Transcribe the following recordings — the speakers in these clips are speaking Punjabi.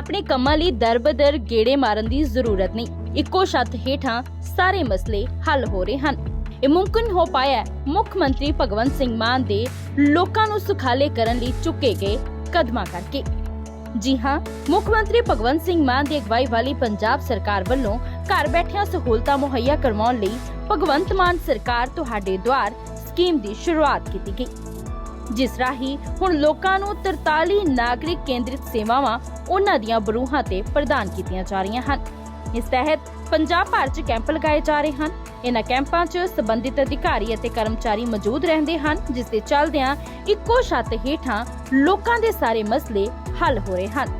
ਆਪਣੇ ਕੰਮਾਂ ਲਈ ਦਰਬਦਰ ਗੇੜੇ ਮਾਰਨ ਦੀ ਜ਼ਰੂਰਤ ਨਹੀਂ। ਇੱਕੋ ਛੱਤ ਹੇਠਾਂ ਸਾਰੇ ਮਸਲੇ ਹੱਲ ਹੋ ਰਹੇ ਹਨ। ਇਹ ਮੁਮਕਿਨ ਹੋ ਪਾਇਆ ਮੁੱਖ ਮੰਤਰੀ ਭਗਵੰਤ ਸਿੰਘ ਮਾਨ ਦੇ ਲੋਕਾਂ ਨੂੰ ਸੁਖਾਲੇ ਕਰਨ ਲਈ ਚੁੱਕੇ ਗਏ ਕਦਮਾਂ ਕਰਕੇ। ਜੀ ਹਾਂ, ਮੁੱਖ ਮੰਤਰੀ ਭਗਵੰਤ ਸਿੰਘ ਮਾਨ ਦੀ ਅਗਵਾਈ ਵਾਲੀ ਪੰਜਾਬ ਸਰਕਾਰ ਵੱਲੋਂ ਘਰ ਬੈਠਿਆਂ ਸਹੂਲਤਾਂ ਮੁਹੱਈਆ ਕਰਵਾਉਣ ਲਈ ਭਗਵੰਤ ਮਾਨ ਸਰਕਾਰ ਤੁਹਾਡੇ ਦੁਆਰ ਸਕੀਮ ਦੀ ਸ਼ੁਰੂਆਤ ਕੀਤੀ ਗਈ। ਜਿਸ ਰਾਹੀਂ ਹੁਣ ਲੋਕਾਂ ਨੂੰ 43 ਨਾਗਰਿਕ ਕੇਂਦਰਿਤ ਸੇਵਾਵਾਂ ਉਹਨਾਂ ਦੀਆਂ ਬਰੂਹਾਂ ਤੇ ਪ੍ਰਦਾਨ ਕੀਤੀਆਂ ਜਾ ਰਹੀਆਂ ਹਨ। ਇਸ ਤਹਿਤ ਪੰਜਾਬ ਭਰ 'ਚ ਕੈਂਪ ਲਗਾਏ ਜਾ ਰਹੇ ਹਨ। ਇਹਨਾਂ ਕੈਂਪਾਂ 'ਚ ਸੰਬੰਧਿਤ ਅਧਿਕਾਰੀ ਅਤੇ ਕਰਮਚਾਰੀ ਮੌਜੂਦ ਰਹਿੰਦੇ ਹਨ, ਜਿਸ ਦੇ ਚੱਲਦਿਆਂ ਇੱਕੋ ਛੱਤ ਹੇਠਾਂ ਲੋਕਾਂ ਦੇ ਸਾਰੇ ਮਸਲੇ ਹੱਲ ਹੋ ਰਹੇ ਹਨ।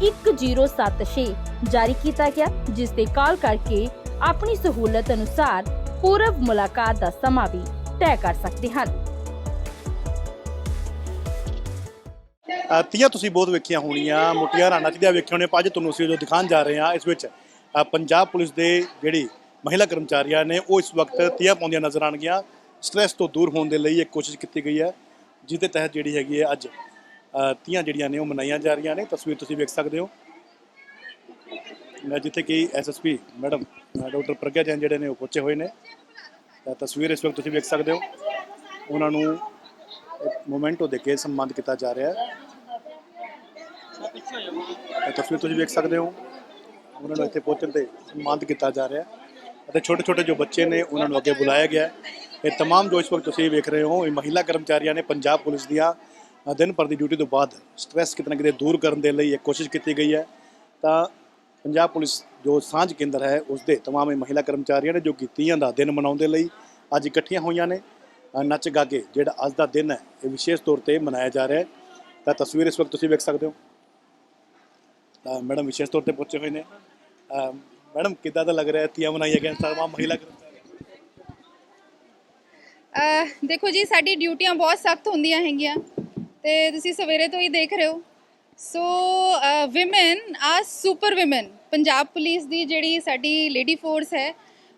1076 ਜਾਰੀ ਕੀਤਾ ਗਿਆ ਜਿਸ ਤੇ ਕਾਲ ਕਰਕੇ ਆਪਣੀ ਸਹੂਲਤ ਅਨੁਸਾਰ ਪੂਰਵ ਮੁਲਾਕਾਤ ਦਾ ਸਮਾਂ ਵੀ ਤੈਅ ਕਰ ਸਕਦੇ ਹਨ। ਅ, ਤੀਆਂ ਤੁਸੀਂ ਬਹੁਤ ਵੇਖੀਆਂ ਹੋਣੀਆਂ ਮੁਟਿਆਰਾਂ ਨੱਚਦੀਆਂ ਵੇਖੀਆਂ ਹੋਣੀਆਂ ਪਰ ਅੱਜ ਤੁਹਾਨੂੰ ਅਸੀਂ ਜੋ ਦਿਖਾਉਣ ਜਾ ਰਹੇ ਹਾਂ ਇਸ ਵਿੱਚ ਅ, ਪੰਜਾਬ ਪੁਲਿਸ ਦੇ ਜਿਹੜੀ ਮਹਿਲਾ ਕਰਮਚਾਰੀਆਂ ਨੇ ਉਹ ਇਸ ਵਕਤ ਤੀਆਂ ਪਾਉਂਦੀਆਂ ਨਜ਼ਰ ਆਣਗੀਆਂ ਸਟ੍ਰੈਸ ਤੋਂ ਦੂਰ ਹੋਣ ਦੇ ਲਈ ਇੱਕ ਕੋਸ਼ਿਸ਼ ਕੀਤੀ ਗਈ ਹੈ ਜਿਹਦੇ ਤਹਿਤ ਜਿਹੜੀ ਹੈਗੀ ਹੈ ਅੱਜ ਤੀਆਂ ਜਿਹੜੀਆਂ ਨੇ ਉਹ ਮਨਾਈਆਂ ਜਾ ਰਹੀਆਂ ਨੇ ਤਸਵੀਰ ਤੁਸੀਂ ਵੇਖ ਸਕਦੇ ਹੋ ਮੈਂ ਜਿੱਥੇ ਕਿ SSP madam doctor Pragya Jain ਜਿਹੜੇ ਨੇ ਉਹ ਪਹੁੰਚੇ ਹੋਏ ਨੇ ਤਾਂ ਤਸਵੀਰ ਇਸ ਵਕਤ ਤੁਸੀਂ ਵੇਖ ਸਕਦੇ ਹੋ ਉਹਨਾਂ ਨੂੰ ਇੱਕ ਮੋਮੈਂਟੋ ਦੇ ਕੇ ਸਨਮਾਨਿਤ ਕੀਤਾ ਜਾ ਰਿਹਾ ਹੈ ਇਹ ਤਸਵੀਰ ਤੁਸੀਂ ਵੇਖ ਸਕਦੇ ਹੋ ਉਹਨਾਂ ਨੂੰ ਇੱਥੇ ਪਹੁੰਚਣ ਤੇ ਸਨਮਾਨਿਤ ਕੀਤਾ ਜਾ ਰਿਹਾ ਹੈ ਅਤੇ ਛੋਟੇ ਛੋਟੇ ਜੋ ਬੱਚੇ ਨੇ ਉਹਨਾਂ ਨੂੰ ਅੱਗੇ ਬੁਲਾਇਆ ਗਿਆ ਹੈ ਇਹ तमाम ਜੋ ਇਸ ਵਕਤ ਤੁਸੀਂ ਵੇਖ ਰਹੇ ਹੋ ਇਹ ਮਹਿਲਾ ਕਰਮਚਾਰੀਆਂ ਨੇ ਪੰਜਾਬ ਪੁਲਿਸ ਦੀਆਂ ਅ, ਦਿਨ ਭਰ ਦੀ ਡਿਊਟੀ ਤੋਂ ਬਾਅਦ ਸਟ੍ਰੈਸ ਕਿਤੇ ਨਾ ਕਿਤੇ ਦੂਰ ਕਰਨ ਦੇ ਲਈ ਇੱਕ ਕੋਸ਼ਿਸ਼ ਕੀਤੀ ਗਈ ਹੈ ਤਾਂ ਪੰਜਾਬ ਪੁਲਿਸ ਜੋ ਸਾਂਝ ਕੇਂਦਰ ਹੈ ਉਸ ਦੇ तमाम ਇਹ ਮਹਿਲਾ ਕਰਮਚਾਰੀਆਂ ਨੇ ਜੋ ਕਿ ਤੀਆਂ ਦਾ ਦਿਨ ਮਨਾਉਣ ਦੇ ਲਈ ਅੱਜ ਇਕੱਠੀਆਂ ਹੋਈਆਂ ਨੇ ਅ, ਨੱਚ ਗਾ ਕੇ ਜਿਹੜਾ ਅੱਜ ਦਾ ਦਿਨ ਹੈ ਇਹ ਵਿਸ਼ੇਸ਼ ਤੌਰ ਤੇ ਮਨਾਇਆ ਜਾ ਰਿਹਾ ਹੈ ਤਾਂ ਤਸਵੀਰ ਇਸ ਵਕਤ ਤੁਸੀਂ ਵੇਖ ਸਕਦੇ ਹੋ ਤਾਂ ਮੈਡਮ ਵਿਸ਼ੇਸ਼ ਤੌਰ ਤੇ ਪਹੁੰਚੇ ਹੋਏ ਨੇ ਅ, ਮੈਡਮ ਕਿੱਦਾਂ ਦਾ ਲੱਗ ਰਿਹਾ ਹੈ ਤੀਆਂ ਮਨਾਈਆਂ ਗਈਆਂ ਤਮਾਮ ਮਹਿਲਾ ਕਰਮਚਾਰੀ ਅਹ ਦੇਖੋ ਜੀ ਸਾਡੀ ਡਿਊਟੀਆਂ ਬਹੁਤ ਸਖਤ ਹੁੰਦੀਆਂ ਹੈਗੀਆਂ ਤੇ ਤੁਸੀਂ ਸਵੇਰੇ ਤੋਂ ਹੀ ਦੇਖ ਰਹੇ ਹੋ। ਸੋ ਔਮਨ ਆ ਸੁਪਰ ਔਮਨ ਪੰਜਾਬ ਪੁਲਿਸ ਦੀ ਜਿਹੜੀ ਸਾਡੀ ਲੇਡੀ ਫੋਰਸ ਹੈ,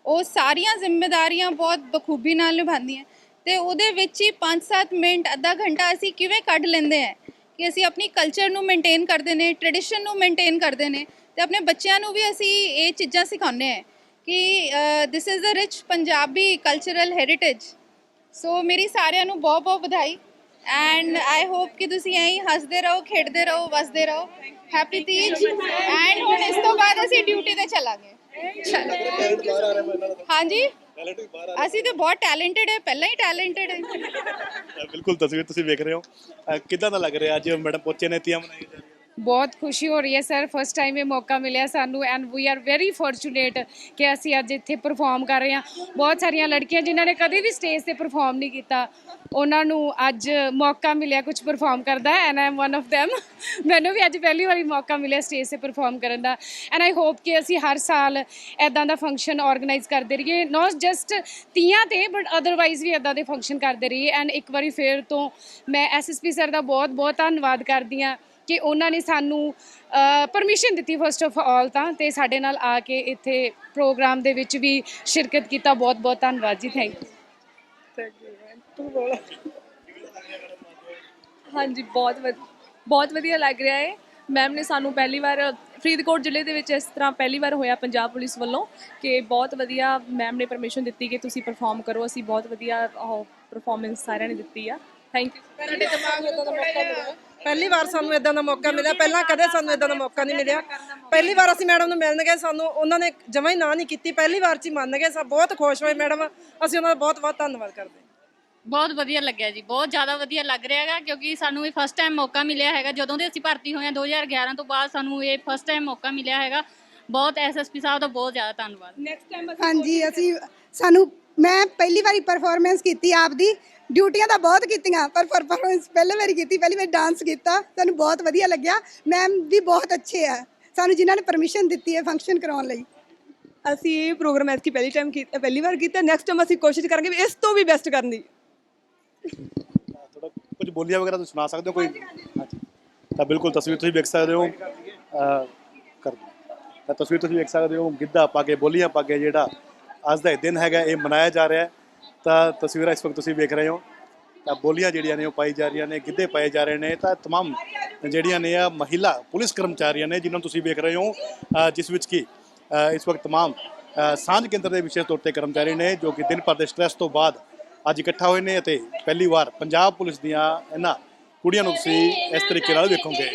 ਉਹ ਸਾਰੀਆਂ ਜ਼ਿੰਮੇਵਾਰੀਆਂ ਬਹੁਤ ਬਖੂਬੀ ਨਾਲ ਨਿਭਾਉਂਦੀਆਂ ਤੇ ਉਹਦੇ ਵਿੱਚ ਹੀ 5-7 ਮਿੰਟ, ਅੱਧਾ ਘੰਟਾ ਅਸੀਂ ਕਿਵੇਂ ਕੱਢ ਲੈਂਦੇ ਆ ਕਿ ਅਸੀਂ ਆਪਣੀ ਕਲਚਰ ਨੂੰ ਮੇਨਟੇਨ ਕਰਦੇ ਨੇ ਟ੍ਰੈਡੀਸ਼ਨ ਨੂੰ ਮੇਨਟੇਨ ਕਰਦੇ ਨੇ ਤੇ ਆਪਣੇ ਬੱਚਿਆਂ ਨੂੰ ਵੀ ਅਸੀਂ ਇਹ ਚੀਜ਼ਾਂ ਸਿਖਾਉਂਦੇ ਆ ਕਿ this is a rich Punjabi cultural heritage so ਮੇਰੀ ਸਾਰਿਆਂ ਨੂੰ ਬਹੁਤ ਬਹੁਤ ਵਧਾਈ। ਐਂਡ ਆਈ ਹੋਪ ਕਿ ਤੁਸੀਂ ਐਂ ਹੀ ਹੱਸਦੇ ਰਹੋ ਖੇਡਦੇ ਰਹੋ ਵਸਦੇ ਰਹੋ ਹੈਪੀ ਤੀਜ ਐਂਡ ਹੁਣ ਇਸ ਤੋਂ ਬਾਅਦ ਅਸੀਂ ਡਿਊਟੀ ਤੇ ਚੱਲਾਂਗੇ। ਚਲੋ। ਹਾਂਜੀ ਅਸੀਂ ਤਾਂ ਬਹੁਤ ਟੈਲੈਂਟਡ ਹੈ ਪਹਿਲਾਂ ਹੀ ਟੈਲੈਂਟਡ ਹੈ ਬਿਲਕੁਲ ਤਸਵੀਰ ਤੁਸੀਂ ਵੇਖ ਰਹੇ ਹੋ। ਕਿੱਦਾਂ ਦਾ ਲੱਗ ਰਿਹਾ ਅੱਜ ਮੈਡਮ ਪਹੁੰਚੇ ਨੇ ਤੀਆਂ ਜਾ ਰਹੀਆਂ ਬਹੁਤ ਖੁਸ਼ੀ ਹੋ ਰਹੀ ਹੈ ਸਰ ਫਸਟ ਟਾਈਮ ਇਹ ਮੌਕਾ ਮਿਲਿਆ ਸਾਨੂੰ and we are very fortunate ਕਿ ਅਸੀਂ ਅੱਜ ਇੱਥੇ ਪਰਫਾਰਮ ਕਰ ਰਹੇ ਹਾਂ। ਬਹੁਤ ਸਾਰੀਆਂ ਲੜਕੀਆਂ ਜਿਨ੍ਹਾਂ ਨੇ ਕਦੇ ਵੀ ਸਟੇਜ ਤੇ ਪਰਫਾਰਮ ਨਹੀਂ ਕੀਤਾ, ਉਹਨਾਂ ਨੂੰ ਅੱਜ ਮੌਕਾ ਮਿਲਿਆ ਕੁਝ ਪਰਫਾਰਮ ਕਰਦਾ and I am one of them ਮੈਨੂੰ ਵੀ ਅੱਜ ਪਹਿਲੀ ਵਾਰੀ ਮੌਕਾ ਮਿਲਿਆ ਸਟੇਜ ਤੇ ਪਰਫਾਰਮ ਕਰਨ ਦਾ। ਐਂਡ ਆਈ ਹੋਪ ਕਿ ਅਸੀਂ ਹਰ ਸਾਲ ਐਦਾਂ ਦਾ ਫੰਕਸ਼ਨ ਆਰਗੇਨਾਈਜ਼ ਕਰਦੇ ਰਹੀਏ। ਨਾਟ ਜਸਟ ਤੀਆਂ ਤੇ ਬਟ ਅਦਰਵਾਈਜ਼ ਵੀ ਐਦਾਂ ਦੇ ਫੰਕਸ਼ਨ ਕਰਦੇ ਰਹੀਏ। ਐਂਡ ਇੱਕ ਵਾਰੀ ਫੇਰ ਤੋਂ ਮੈਂ ਐਸਐਸਪੀ ਸਰ ਦਾ ਬਹੁਤ ਬਹੁਤ ਧੰਨਵਾਦ ਕਰਦੀ ਹਾਂ। ਕਿ ਉਹਨਾਂ ਨੇ ਸਾਨੂੰ ਪਰਮਿਸ਼ਨ ਦਿੱਤੀ ਫਸਟ ਆਫ ਆਲ ਤਾਂ, ਤੇ ਸਾਡੇ ਨਾਲ ਆ ਕੇ ਇੱਥੇ ਪ੍ਰੋਗਰਾਮ ਦੇ ਵਿੱਚ ਵੀ ਸ਼ਿਰਕਤ ਕੀਤਾ। ਬਹੁਤ ਬਹੁਤ ਧੰਨਵਾਦ ਜੀ। ਥੈਂਕ ਯੂ ਹਾਂਜੀ, ਬਹੁਤ ਵਧ- ਬਹੁਤ ਵਧੀਆ ਲੱਗ ਰਿਹਾ ਹੈ ਮੈਮ ਨੇ ਸਾਨੂੰ ਪਹਿਲੀ ਵਾਰ ਫਰੀਦਕੋਟ ਜ਼ਿਲ੍ਹੇ ਦੇ ਵਿੱਚ ਇਸ ਤਰ੍ਹਾਂ ਪਹਿਲੀ ਵਾਰ ਹੋਇਆ ਪੰਜਾਬ ਪੁਲਿਸ ਵੱਲੋਂ ਕਿ ਬਹੁਤ ਵਧੀਆ ਮੈਮ ਨੇ ਪਰਮਿਸ਼ਨ ਦਿੱਤੀ ਕਿ ਤੁਸੀਂ ਪਰਫਾਰਮ ਕਰੋ। ਅਸੀਂ ਬਹੁਤ ਵਧੀਆ ਉਹ ਪਰਫਾਰਮੈਂਸ ਸਾਰਿਆਂ ਨੇ ਦਿੱਤੀ ਆ। ਥੈਂਕ ਯੂ ਪਹਿਲੀ ਵਾਰ ਸਾਨੂੰ ਇਦਾਂ ਦਾ ਮੌਕਾ ਮਿਲਿਆ। ਪਹਿਲਾਂ ਕਦੇ ਸਾਨੂੰ ਇਦਾਂ ਦਾ ਮੌਕਾ ਨਹੀਂ ਮਿਲਿਆ। ਪਹਿਲੀ ਵਾਰ ਅਸੀਂ ਮੈਡਮ ਨੂੰ ਮਿਲਣ ਗਏ ਸਾਨੂੰ ਉਹਨਾਂ ਨੇ ਜਮਾਂ ਹੀ ਨਾ ਨਹੀਂ ਕੀਤੀ। ਪਹਿਲੀ ਵਾਰ ਚ ਹੀ ਮੰਨ ਗਏ ਸਭ ਬਹੁਤ ਖੁਸ਼ ਹੋਏ ਮੈਡਮ। ਅਸੀਂ ਉਹਨਾਂ ਦਾ ਬਹੁਤ ਬਹੁਤ ਧੰਨਵਾਦ ਕਰਦੇ ਹਾਂ। ਬਹੁਤ ਵਧੀਆ ਲੱਗਿਆ ਜੀ। ਬਹੁਤ ਜ਼ਿਆਦਾ ਵਧੀਆ ਲੱਗ ਰਿਹਾ ਹੈਗਾ ਕਿਉਂਕਿ ਸਾਨੂੰ ਇਹ ਫਸਟ ਟਾਈਮ ਮੌਕਾ ਮਿਲਿਆ ਹੈਗਾ। ਜਦੋਂ ਦੇ ਅਸੀਂ ਭਰਤੀ ਹੋਏ ਹਾਂ 2011 ਤੋਂ ਬਾਅਦ ਸਾਨੂੰ ਇਹ ਫਸਟ ਟਾਈਮ ਮੌਕਾ ਮਿਲਿਆ ਹੈਗਾ। ਬਹੁਤ ਐਸਐਸਪੀ ਸਾਹਿਬ ਦਾ ਬਹੁਤ ਜ਼ਿਆਦਾ ਧੰਨਵਾਦ। ਹਾਂਜੀ ਅਸੀਂ ਸਾਨੂੰ ਮੈਂ ਪਹਿਲੀ ਵਾਰੀ ਪਰਫਾਰਮੈਂਸ ਕੀਤੀ ਆਪਦੀ। ਡਿਊਟੀਆਂ ਤਾਂ ਬਹੁਤ ਕੀਤੀਆਂ ਪਰ ਪਰਫਾਰਮੈਂਸ ਪਹਿਲੀ ਵਾਰੀ ਕੀਤੀ ਪਹਿਲੀ ਵਾਰੀ ਡਾਂਸ ਕੀਤਾ ਸਾਨੂੰ ਬਹੁਤ ਵਧੀਆ ਲੱਗਿਆ। ਮੈਮ ਵੀ ਬਹੁਤ ਅੱਛੇ ਆ। ਸਾਨੂੰ ਜਿਨ੍ਹਾਂ ਨੇ ਪਰਮਿਸ਼ਨ ਦਿੱਤੀ ਹੈ ਫੰਕਸ਼ਨ ਕਰਾਉਣ ਲਈ। ਅਸੀਂ ਇਹ ਪ੍ਰੋਗਰਾਮ ਐਤਕੀ ਪਹਿਲੀ ਟਾਈਮ ਕੀਤਾ ਪਹਿਲੀ ਵਾਰ ਕੀਤਾ ਨੈਕਸਟ ਟਾਈਮ ਅਸੀਂ ਕੋਸ਼ਿਸ਼ ਕਰਾਂਗੇ ਵੀ ਇਸ ਤੋਂ ਵੀ ਬੈਸਟ ਕਰਨ ਦੀ। ਥੋੜਾ ਕੁਝ ਬੋਲੀਆਂ ਵਗੈਰਾ ਤੁਸੀਂ ਸੁਣਾ ਸਕਦੇ ਹੋ ਕੋਈ? ਹਾਂਜੀ। ਤਾਂ ਬਿਲਕੁਲ ਤਸਵੀਰ ਤੁਸੀਂ ਵੇਖ ਸਕਦੇ ਹੋ। ਕਰ ਦਿਓ। ਤਾਂ ਤਸਵੀਰ ਤੁਸੀਂ ਵੇਖ ਸਕਦੇ ਹੋ ਗਿੱਧਾ ਪਾ ਕੇ ਬੋਲੀਆਂ ਪਾ ਕੇ ਜਿਹੜਾ ਅੱਜ ਦਾ ਇਹ ਦਿਨ ਹੈਗਾ ਇਹ ਮਨਾਇਆ ਜਾ ਰਿਹਾ ਹੈ। ਤਾਂ ਤਸਵੀਰਾਂ ਇਸ ਵਕਤ ਤੁਸੀਂ ਵੇਖ ਰਹੇ ਹੋ ਤਾਂ ਬੋਲੀਆਂ ਜਿਹੜੀਆਂ ਨੇ ਉਹ ਪਾਈ ਜਾ ਰਹੀਆਂ ਨੇ ਗਿੱਧੇ ਪਾਏ ਜਾ ਰਹੇ ਨੇ ਤਾਂ तमाम ਜਿਹੜੀਆਂ ਨੇ ਆ ਮਹਿਲਾ ਪੁਲਿਸ ਕਰਮਚਾਰੀਆਂ ਨੇ ਜਿਨ੍ਹਾਂ ਨੂੰ ਤੁਸੀਂ ਵੇਖ ਰਹੇ ਹੋ ਅਹ, ਜਿਸ ਵਿੱਚ ਕੀ ਅਹ, ਇਸ ਵਕਤ तमाम ਅਹ, ਸਾਂਝ ਕੇਂਦਰ ਦੇ ਵਿਸ਼ੇਸ਼ ਤੌਰ ਤੇ ਕਰਮਚਾਰੀ ਨੇ ਜੋ ਕਿ ਦਿਨ ਭਰ ਦੇ ਸਟ੍ਰੈਸ ਤੋਂ ਬਾਅਦ ਅੱਜ ਇਕੱਠਾ ਹੋਏ ਨੇ ਅਤੇ ਪਹਿਲੀ ਵਾਰ ਪੰਜਾਬ ਪੁਲਿਸ ਦੀਆਂ ਇਹਨਾਂ ਕੁੜੀਆਂ ਨੂੰ ਤੁਸੀਂ ਇਸ ਤਰੀਕੇ ਨਾਲ ਵੇਖੋਗੇ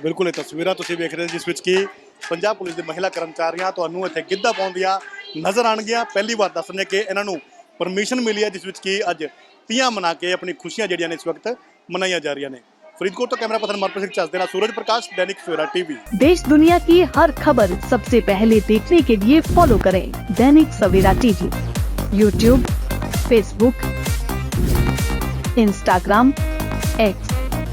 ਬਿਲਕੁਲ ਇਹ ਤਸਵੀਰਾਂ ਤੁਸੀਂ ਵੇਖ ਰਹੇ ਹੋ ਜਿਸ ਵਿੱਚ ਕਿ ਪੰਜਾਬ ਪੁਲਿਸ ਦੇ ਮਹਿਲਾ ਕਰਮਚਾਰੀਆਂ ਤੁਹਾਨੂੰ ਇੱਥੇ ਗਿੱਧਾ ਪਾਉਂਦੀਆਂ ਨਜ਼ਰ ਆਣਗੀਆਂ ਪਹਿਲੀ ਵਾਰ ਦੱਸ ਰਹੇ ਕਿ ਇਹਨਾਂ ਨੂੰ ਪਰਮਿਸ਼ਨ ਮਿਲੀ ਹੈ ਜਿਸ ਵਿੱਚ ਕਿ ਅੱਜ ਤੀਆਂ ਮਨਾ ਕੇ ਆਪਣੀ ਖੁਸ਼ੀਆਂ ਜਿਹੜੀਆਂ ਨੇ ਇਸ ਵਕਤ ਮਨਾਈਆਂ ਜਾ ਰਹੀਆਂ ਨੇ ਫਰੀਦਕੋਟ ਤੋਂ ਕੈਮਰਾ ਪਰਸਨ ਮਰਪ੍ਰੀਤ ਸਿੰਘ ਚੱਸ ਦੇ ਨਾਲ सूरज प्रकाश दैनिक सवेरा टीवी देश दुनिया की हर खबर सबसे पहले देखने के लिए फॉलो करें Dainik Savera TV YouTube Facebook Instagram X